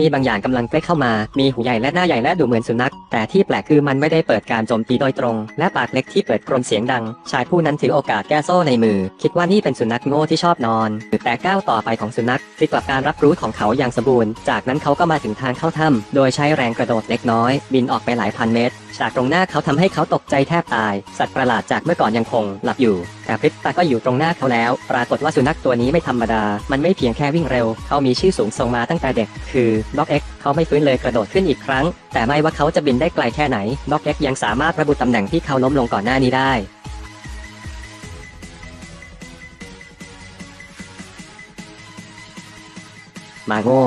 มีบางอย่างกำลังใกล้เข้ามา มีหูใหญ่และหน้าใหญ่และดูเหมือนสุนัข แต่ที่แปลกคือมันไม่ได้เปิดการโจมตีโดยตรง และปากเล็กที่เปิดกรนเสียงดัง ชายผู้นั้นถือโอกาสแก้โซ่ในมือ คิดว่านี่เป็นสุนัขโง่ที่ชอบนอน แต่ก้าวต่อไปของสุนัขพลิกกลับการรับรู้ของเขาอย่างสมบูรณ์ จากนั้นเขาก็มาถึงทางเข้าถ้ำโดยใช้แรงกระโดดเล็กน้อย บินออกไปหลายพันเมตร จากตรงหน้าเขาทำให้เขาตกใจแทบตาย สัตว์ประหลาดจากเมื่อก่อนยังคงหลับอยู่แต่พริบตาก็อยู่ตรงหน้าเขาแล้ว ปรากฏว่าสุนัขตัวนี้ไม่ธรรมดา มันไม่เพียงแค่วิ่งเร็ว เขามีชื่อสูงส่งมาตั้งแต่เด็ก คือด็อกเอ็กเขาไม่ฟื้นเลยกระโดดขึ้นอีกครั้ง แต่ไม่ว่าเขาจะบินได้ไกลแค่ไหนด็อกเอ็กยังสามารถระบุตำแหน่งที่เขาล้มลงก่อนหน้านี้ได้มาโง่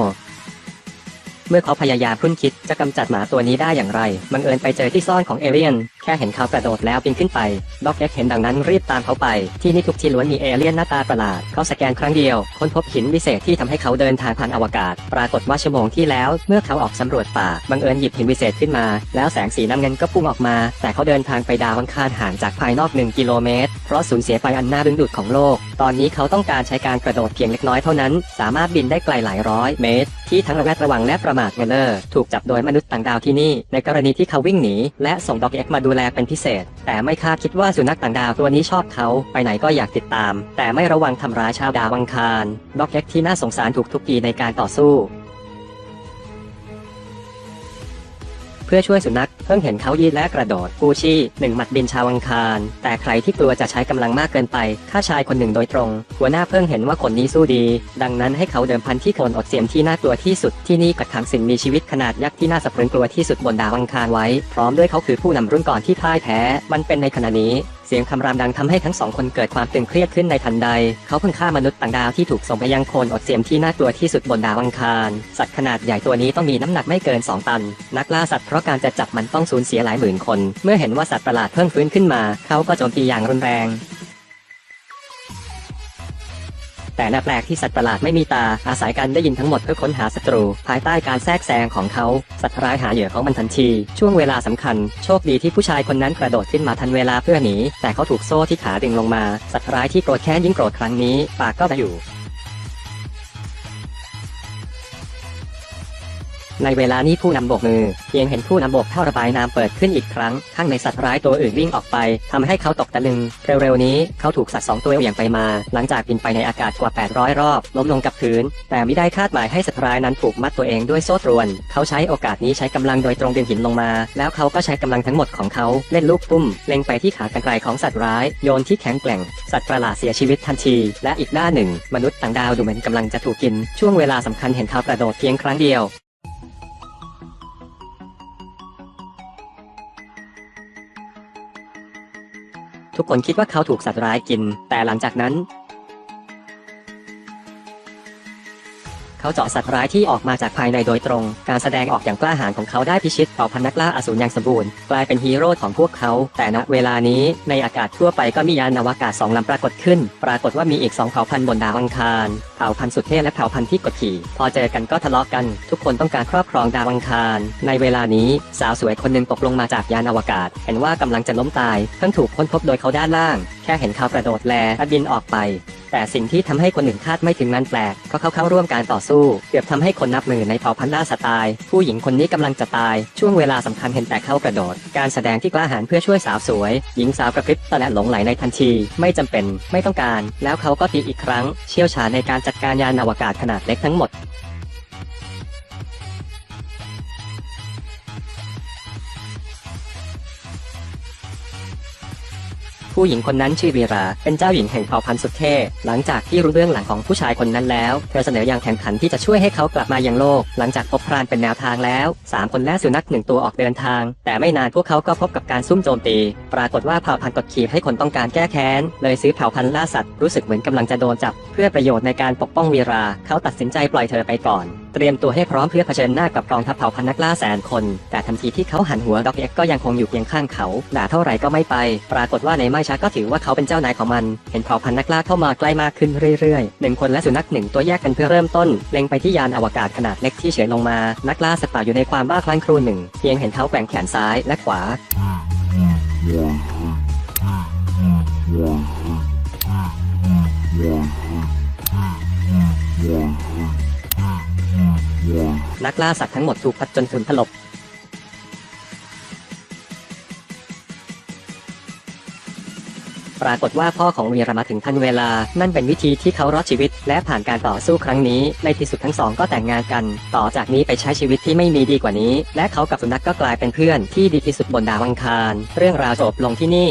เมื่อเขาพยายามคุ้นคิดจะกำจัดหมาตัวนี้ได้อย่างไร บังเอิญไปเจอที่ซ่อนของเอเลียน ค่เห็นเขากระโดดแล้วปีนขึ้นไปด็อกเอ็กเห็นดังนั้นรีบตามเขาไป ที่นี่ทุกที่ล้วนมีเอเลียนหน้าตาประหลาด เขาสแกนครั้งเดียวค้นพบหินวิเศษที่ทำให้เขาเดินทางผ่านอวกาศ ปรากฏว่าชั่วโมงที่แล้ว เมื่อเขาออกสำรวจป่าบังเอิญหยิบหินวิเศษขึ้นมา แล้วแสงสีน้ำเงินก็พุ่งออกมา แต่เขาเดินทางไปดาวอังคารห่างจากภายนอก 1 กิโลเมตร เพราะสูญเสียไฟอันน่าดึงดูดของโลก ตอนนี้เขาต้องการใช้การกระโดดเพียงเล็กน้อยเท่านั้น สามารถบินได้ไกลหลายร้อยเมตร ที่ทั้งระแวดระวังและประมาทเงนเลอร์ถูกจับโดยมนุษย์ต่างดาวที่นี่ ในกรณีที่เขาวิ่งหนีและส่งด็อกเอ็กมาดูแลเป็นพิเศษ แต่ไม่คาดคิดว่าสุนัขต่างดาวตัวนี้ชอบเขา ไปไหนก็อยากติดตาม แต่ไม่ระวังทำร้ายชาวดาวอังคารด็อกเก็กที่น่าสงสารถูกทุบตีในการต่อสู้ เพื่อช่วยสุนัข เพิ่งเห็นเขายืดและกระโดดกูชี่หนึ่งหมัดบินชาวอังคาร แต่ใครที่กลัวจะใช้กำลังมากเกินไปฆ่าชายคนหนึ่งโดยตรง หัวหน้าเพิ่งเห็นว่าคนนี้สู้ดี ดังนั้นให้เขาเดิมพันที่โคนอดเสียมที่น่ากลัวที่สุดที่นี่กักขังสิ่งมีชีวิตขนาดยักษ์ที่น่าสะพรึงกลัวที่สุดบนดาวอังคารไว้ พร้อมด้วยเขาคือผู้นำรุ่นก่อนที่พ่ายแพ้ มันเป็นในขณะนี้ เสียงคำรามดังทำให้ทั้งสองคนเกิดความตึงเครียดขึ้นในทันใด เขาเพิ่งฆ่ามนุษย์ต่างดาวที่ถูกส่งไปยังโคลนอดเสียมที่น่ากลัวที่สุดบนดาวอังคาร สัตว์ขนาดใหญ่ตัวนี้ต้องมีน้ำหนักไม่เกิน 2 ตัน นักล่าสัตว์เพราะการจะจับมันต้องสูญเสียหลายหมื่นคน เมื่อเห็นว่าสัตว์ประหลาดเพิ่งฟื้นขึ้นมา เขาก็โจมตีอย่างรุนแรง แต่น่าแปลกที่สัตว์ประหลาดไม่มีตา อาศัยการได้ยินทั้งหมดเพื่อค้นหาศัตรู ภายใต้การแทรกแซงของเขา สัตว์ร้ายหาเหยื่อของมันทันที ช่วงเวลาสำคัญ โชคดีที่ผู้ชายคนนั้นกระโดดขึ้นมาทันเวลาเพื่อหนี แต่เขาถูกโซ่ที่ขาดึงลงมา สัตว์ร้ายที่โกรธแค้นยิ่งโกรธครั้งนี้ ปากก็จะอยู่ ในเวลานี้ผู้นำโบกมือ เพียงเห็นผู้นำโบกท่อระบายน้ำเปิดขึ้นอีกครั้ง ข้างในสัตว์ร้ายตัวอื่นวิ่งออกไปทำให้เขาตกตะลึง เร็วๆนี้เขาถูกสัตว์สองตัวเหวี่ยงไปมา หลังจากบินไปในอากาศกว่า 800 รอบ ล้มลงกับพื้น แต่ไม่ได้คาดหมายให้สัตว์ร้ายนั้นผูกมัดตัวเองด้วยโซ่ตรวน เขาใช้โอกาสนี้ใช้กำลังโดยตรงดึงหินลงมา แล้วเขาก็ใช้กำลังทั้งหมดของเขาเล่นลูกตุ้ม เล็งไปที่ขากรรไกรของสัตว์ร้าย โยนที่แข็งแกร่ง สัตว์ประหลาดเสียชีวิตทันที และอีกด้านหนึ่ง มนุษย์ต่างดาวดูเหมือนกำลังจะถูกกิน ช่วงเวลาสำคัญเห็นเขากระโดดเพียงครั้งเดียว ทุกคนคิดว่าเขาถูกสัตว์ร้ายกิน แต่หลังจากนั้น เขาเจาะสัตว์ร้ายที่ออกมาจากภายในโดยตรง การแสดงออกอย่างกล้าหาญของเขาได้พิชิตเผ่าพันธุ์นักล่าอสูรอย่างสมบูรณ์กลายเป็นฮีโร่ของพวกเขา แต่ณเวลานี้ในอากาศทั่วไปก็มียานอวกาศสองลำปรากฏขึ้น ปรากฏว่ามีอีกสองเผ่าพันธุ์บนดาวอังคาร เผ่าพันธุ์สุดเทพและเผ่าพันธุ์ที่กดขี่ พอเจอกันก็ทะเลาะกัน ทุกคนต้องการครอบครองดาวอังคาร ในเวลานี้สาวสวยคนหนึ่งตกลงมาจากยานอวกาศ เห็นว่ากำลังจะล้มตายเพิ่งถูกค้นพบโดยเขาด้านล่าง แค่เห็นเขากระโดดแลและบินออกไป แต่สิ่งที่ทำให้คนอื่นคาดไม่ถึงนั้นแปลกเพราะเขาเข้าร่วมการต่อสู้ เกือบทำให้คนนับหมื่นในเผ่าพันธุ์ล่าสัตว์ตาย ผู้หญิงคนนี้กำลังจะตาย ช่วงเวลาสำคัญเห็นแต่เขากระโดด การแสดงที่กล้าหาญเพื่อช่วยสาวสวย หญิงสาวกระพริบตาและหลงไหลในทันที ไม่จำเป็น ไม่ต้องการ แล้วเขาก็ตีอีกครั้ง เชี่ยวชาญในการจัดการยานอวกาศขนาดเล็กทั้งหมด ผู้หญิงคนนั้นชื่อวีรา เป็นเจ้าหญิงแห่งเผ่าพันธุ์สุดเท่ หลังจากที่รู้เรื่องหลังของผู้ชายคนนั้นแล้ว เธอเสนออย่างแข่งขันที่จะช่วยให้เขากลับมายังโลก หลังจากพบพรานเป็นแนวทางแล้วสามคนและสุนัขหนึ่งตัวออกเดินทาง แต่ไม่นานพวกเขาก็พบกับการซุ่มโจมตี ปรากฏว่าเผ่าพันธุ์กดขี่ให้คนต้องการแก้แค้น เลยซื้อเผ่าพันธุ์ล่าสัตว์รู้สึกเหมือนกำลังจะโดนจับ เพื่อประโยชน์ในการปกป้องวีรา เขาตัดสินใจปล่อยเธอไปก่อน เตรียมตัวให้พร้อมเพื่อเผชิญหน้ากับกองทัพเผ่าพันธุ์นักล่าแสนคน แต่ทันทีที่เขาหันหัวด็อกเอ็กก็ยังคงอยู่เคียงข้างเขาด่าเท่าไหร่ก็ไม่ไป ปรากฏว่าในไม่ช้าก็ถือว่าเขาเป็นเจ้านายของมัน เห็นเผ่าพันธุ์นักล่าเข้ามาใกล้มากขึ้นเรื่อยๆหนึ่งคนและสุนัขหนึ่งตัวแยกกันเพื่อเริ่มต้น เล็งไปที่ยานอวกาศขนาดเล็กที่เฉยลงมา นักล่าสัตว์ป่าอยู่ในความบ้าคลั่งครูหนึ่งเพียงเห็นเขาแกว่งแขนซ้ายและขวา Yeah. ล่าสัตว์ทั้งหมดถูกพัดจนฝุ่นถลบปรากฏว่าพ่อของวีรมาถึงทันเวลา นั่นเป็นวิธีที่เขารอดชีวิต และผ่านการต่อสู้ครั้งนี้ ในที่สุดทั้งสองก็แต่งงานกัน ต่อจากนี้ไปใช้ชีวิตที่ไม่มีดีกว่านี้ และเขากับสุนัขกก็กลายเป็นเพื่อนที่ดีที่สุดบนดาวอังคาร เรื่องราวจบลงที่นี่